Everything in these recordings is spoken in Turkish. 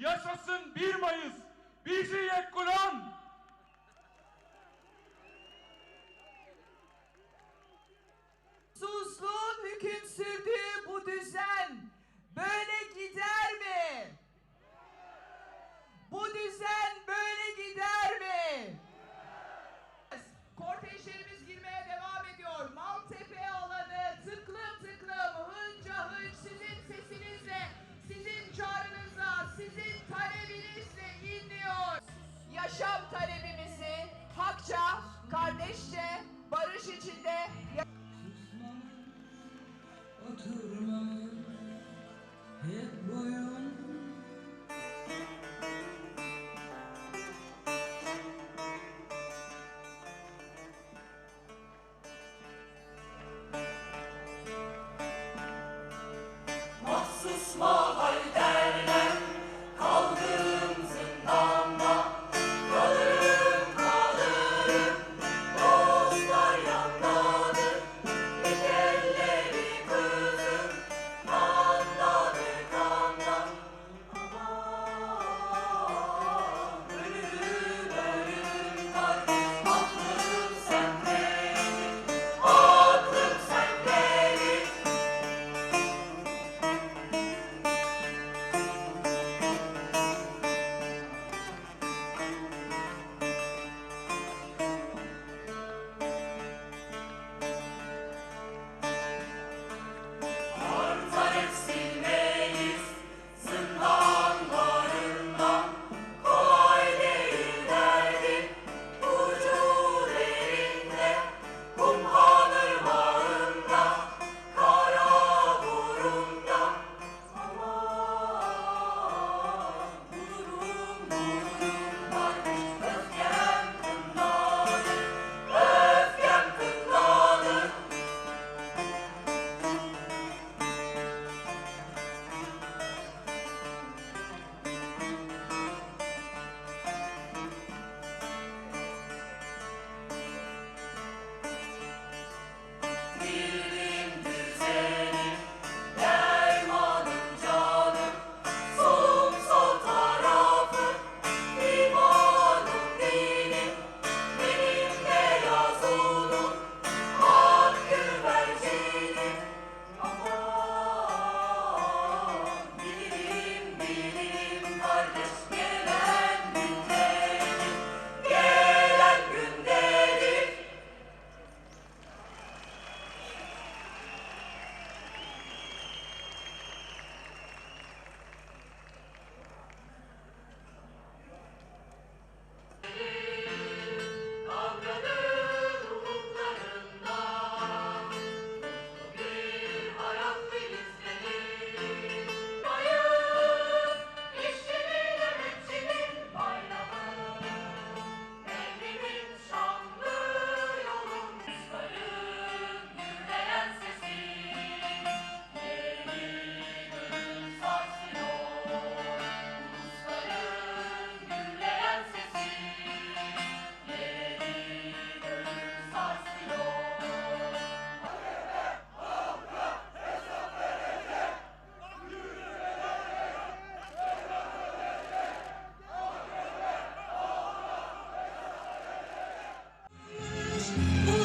Yaşasın 1 Mayıs. Bizi yekkulan. Susluğun hüküm sürdüğü bu düzen böyle gider mi? Bu düzen böyle gider mi? Thank you.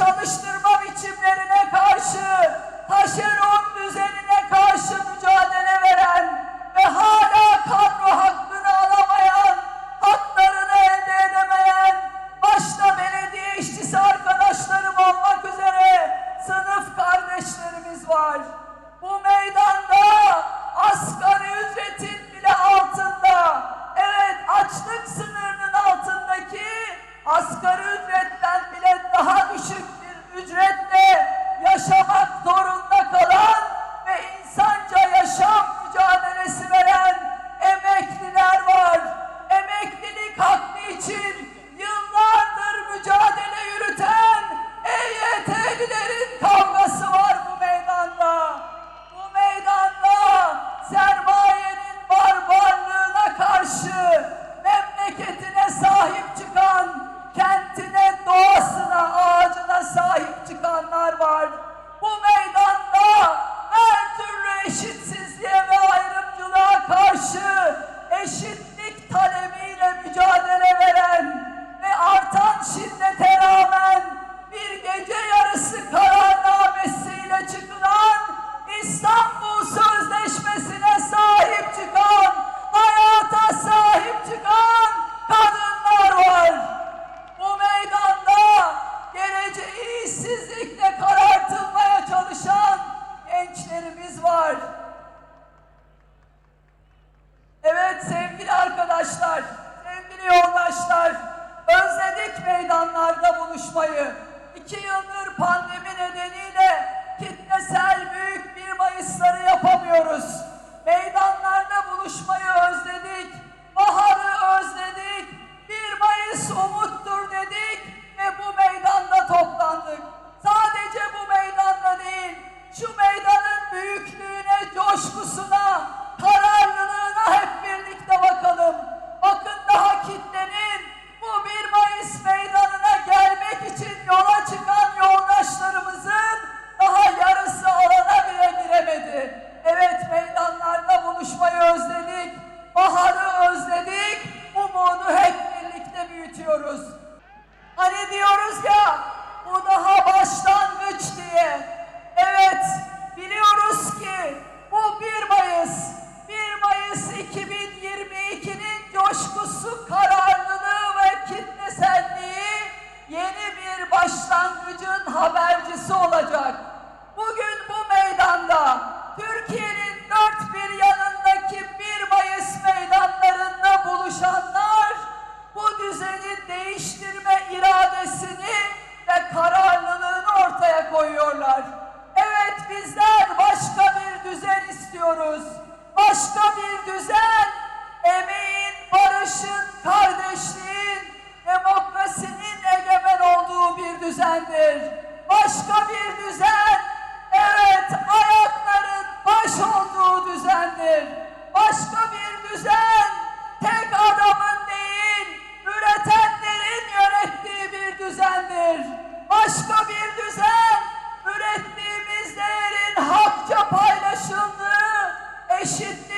çalıştırma biçimlerine karşı, taşeron düzenine karşı mücadele veren ve hala kadro hakkını alamayan, haklarını elde edemeyen, başta belediye işçisi arkadaşlarım olmak üzere sınıf kardeşlerimiz var. Bu meydanda asgari ücretin bile altında, evet açlık sınırının altındaki asgari İstanbul Sözleşmesi'ne sahip çıkan, hayata sahip çıkan kadınlar var. Bu meydanda geleceği işsizlikle karartılmaya çalışan gençlerimiz var. Evet sevgili arkadaşlar, sevgili yoldaşlar, özledik meydanlarda buluşmayı. İki yıldır pandemi nedeniyle kitlesel büyük bir Mayısları yapamıyoruz. Meydanlarda buluşmayı özledik, baharı özledik, 1 Mayıs umuttur dedik ve bu meydanda toplandık. Sadece bu meydanda değil, şu meydanın büyüklüğüne, coşkusuna, kararlılığına hep birlikte bakın. istiyoruz. Başka bir düzen, emeğin, barışın, kardeşliğin, demokrasinin egemen olduğu bir düzendir. Başka bir düzen, evet ayakların baş olduğu düzendir. Başka bir düzen, tek adamın değil, üretenlerin yönettiği bir düzendir. Başka bir düzen, should